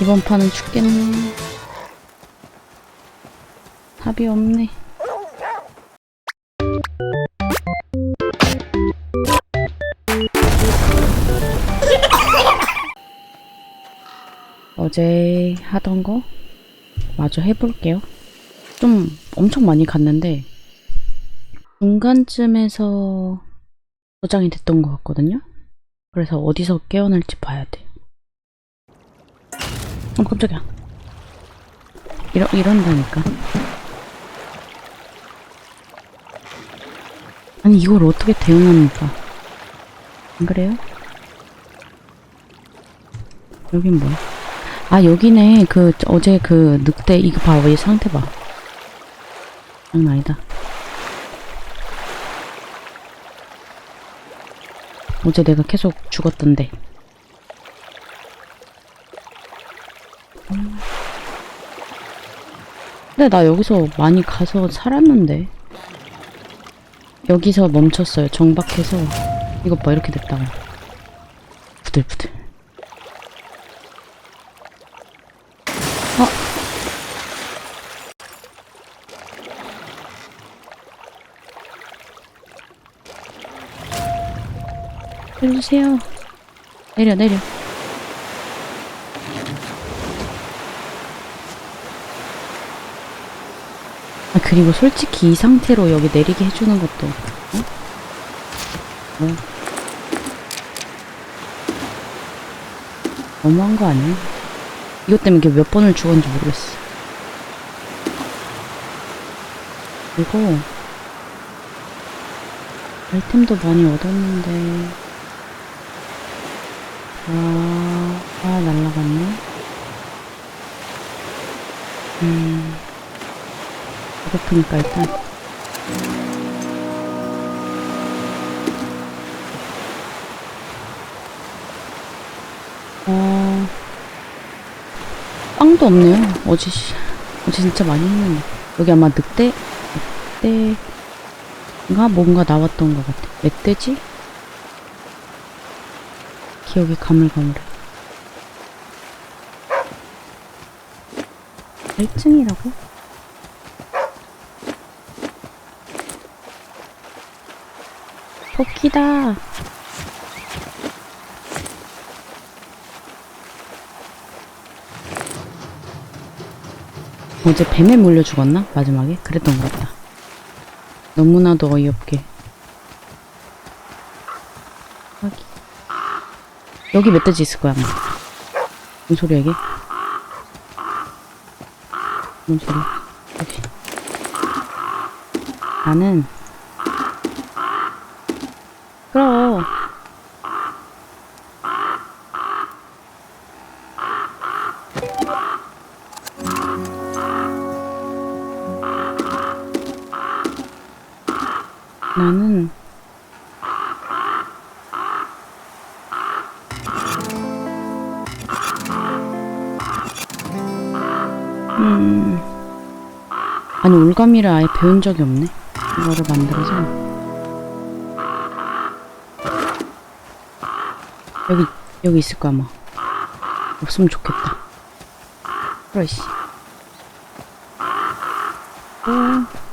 이번 판은 죽겠네. 답이 없네. 어제 하던 거 마저 해볼게요. 좀 엄청 많이 갔는데 중간쯤에서 저장이 됐던 것 같거든요. 그래서 어디서 깨어날지 봐야 돼. 어, 깜짝이야. 이러, 이런다니까. 아니, 이걸 어떻게 대응합니까? 안 그래요? 여긴 뭐야? 아, 여기네. 그, 어제 그 늑대, 이거 봐. 얘 상태 봐. 장난 아니다. 어제 내가 계속 죽었던데. 근데 나 여기서 많이 가서 살았는데. 여기서 멈췄어요. 정박해서. 이것 봐, 이렇게 됐다고. 부들부들. 어? 해주세요. 내려, 내려. 아, 그리고 솔직히 이 상태로 여기 내리게 해주는 것도, 어? 뭐. 너무한 거 아니야? 이것 때문에 몇 번을 죽었는지 모르겠어. 그리고, 아이템도 많이 얻었는데, 아, 아, 날라갔네. 음, 배고프니까 일단. 어, 빵도 없네요. 어제, 씨- 어제 진짜 많이 했는데. 여기 아마 늑대? 늑대인가? 뭔가 나왔던 것 같아. 멧돼지? 기억이 가물가물해. 1층이라고? 토끼다. 어제 뱀에 물려 죽었나? 마지막에? 그랬던 것 같다. 너무나도 어이없게. 하기. 여기 멧돼지 있을 거야, 아마. 뭔 소리야, 이게? 뭔 소리야? 여기. 나는, 나는, 음. 아니, 올가미를 아예 배운 적이 없네. 이거를 만들어서. 여기, 여기 있을 거야, 아마. 없으면 좋겠다. 씨. 어.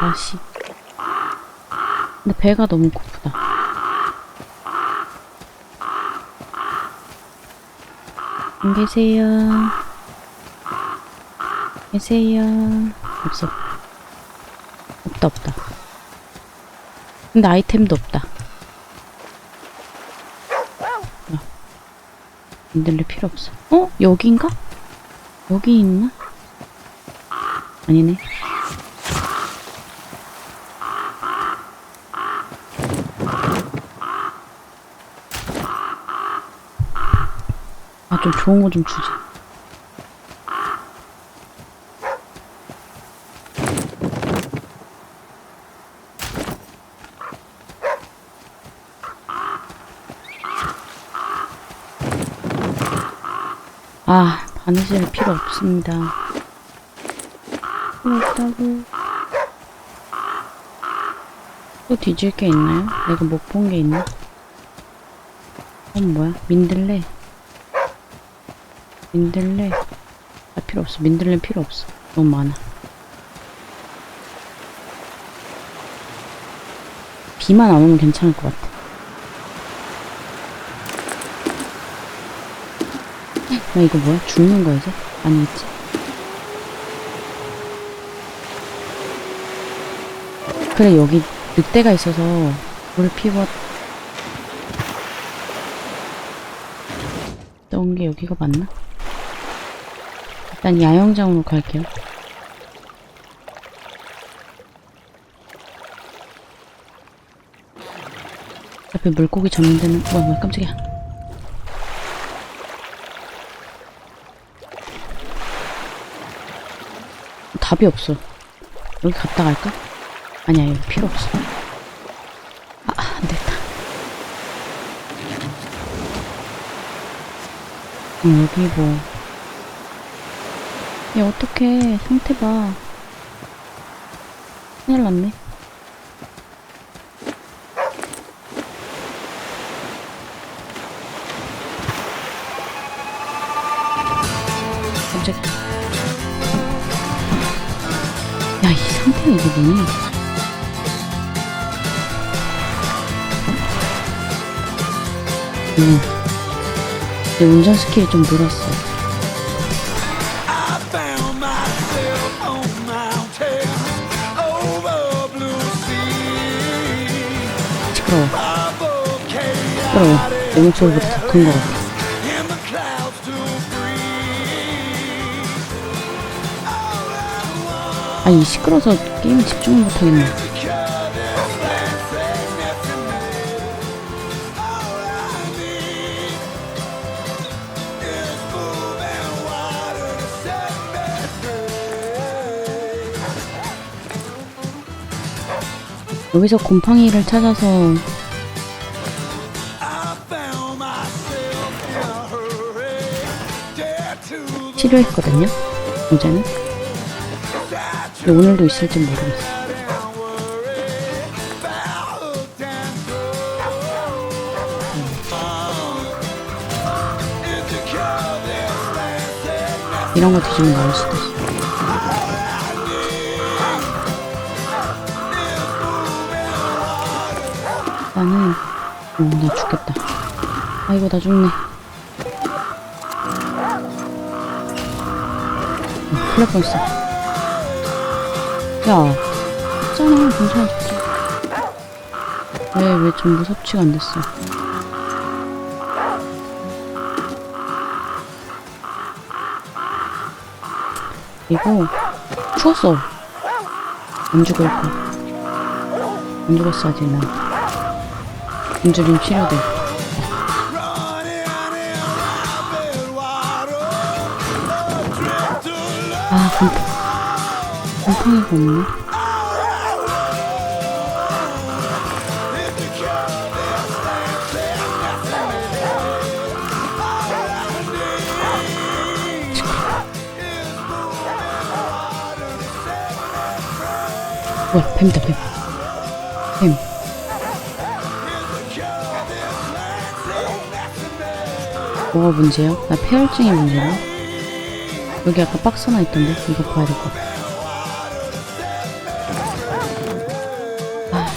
아씨. 근데 배가 너무 고프다. 안 계세요. 계세요. 없어. 없다, 없다. 근데 아이템도 없다. 야. 만들릴 필요 없어. 어? 여긴가? 여기 있나? 아니네. 아, 좀 좋은 거 좀 주지. 아, 바느질 필요 없습니다. 없다고. 또 뒤질 게 있나요? 내가 못 본 게 있나? 그건 뭐야? 민들레. 민들레. 아, 필요 없어. 민들레 필요 없어. 너무 많아. 비만 안 오면 괜찮을 것 같아. 나 이거 뭐야? 죽는 거야, 이제? 아니겠지? 그래, 여기 늑대가 있어서 물 피워 넣은 게 여기가 맞나? 일단 야영장으로 갈게요. 앞에 물고기 잡는 데는 뭐야 뭐야 깜짝이야. 답이 없어. 여기 갔다 갈까? 아니야 여기 필요 없어. 아, 아, 안 됐다. 어, 여기 뭐. 야, 어떡해. 상태 봐. 큰일 났네. 깜짝이야. 야, 이 상태가 이게 뭐니? 음. 내 운전 스킬이 좀 늘었어. 내 목소리보다 더큰것 같아. 아, 이 시끄러워서 게임에 집중을 못하겠네. 여기서 곰팡이를 찾아서 치료했거든요. 어제는. 근데 오늘도 있을지 모르겠어. 이런 거 뒤지면 나올 수도 있어. 나는, 어, 나 죽겠다. 아이고, 나 죽네. 날 뻔했어. 야. 괜찮아, 진짜. 왜, 왜좀 무섭지가 안 됐어. 이거, 추웠어. 안 죽을 거. 안 죽었어야지, 나. 인주림 치료돼. 아, 곰, 곰팡이가 없네. 뭐야, 뱀이다, 뱀. 뱀. 뭐가 문제야? 나 폐혈증이 문제야? 여기 아까 박스 하나 있던데? 이거 봐야 될 것 같아. 아.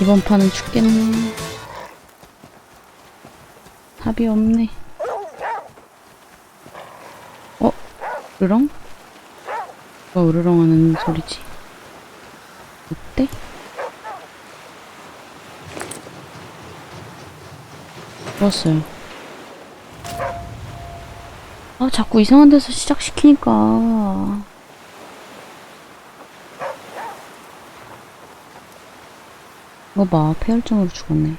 이번 판은 죽겠네. 답이 없네. 어? 으렁? 뭐가 으르렁 하는 소리지? 어때? 죽었어요. 아, 자꾸 이상한 데서 시작시키니까. 이거 봐, 폐혈증으로 죽었네.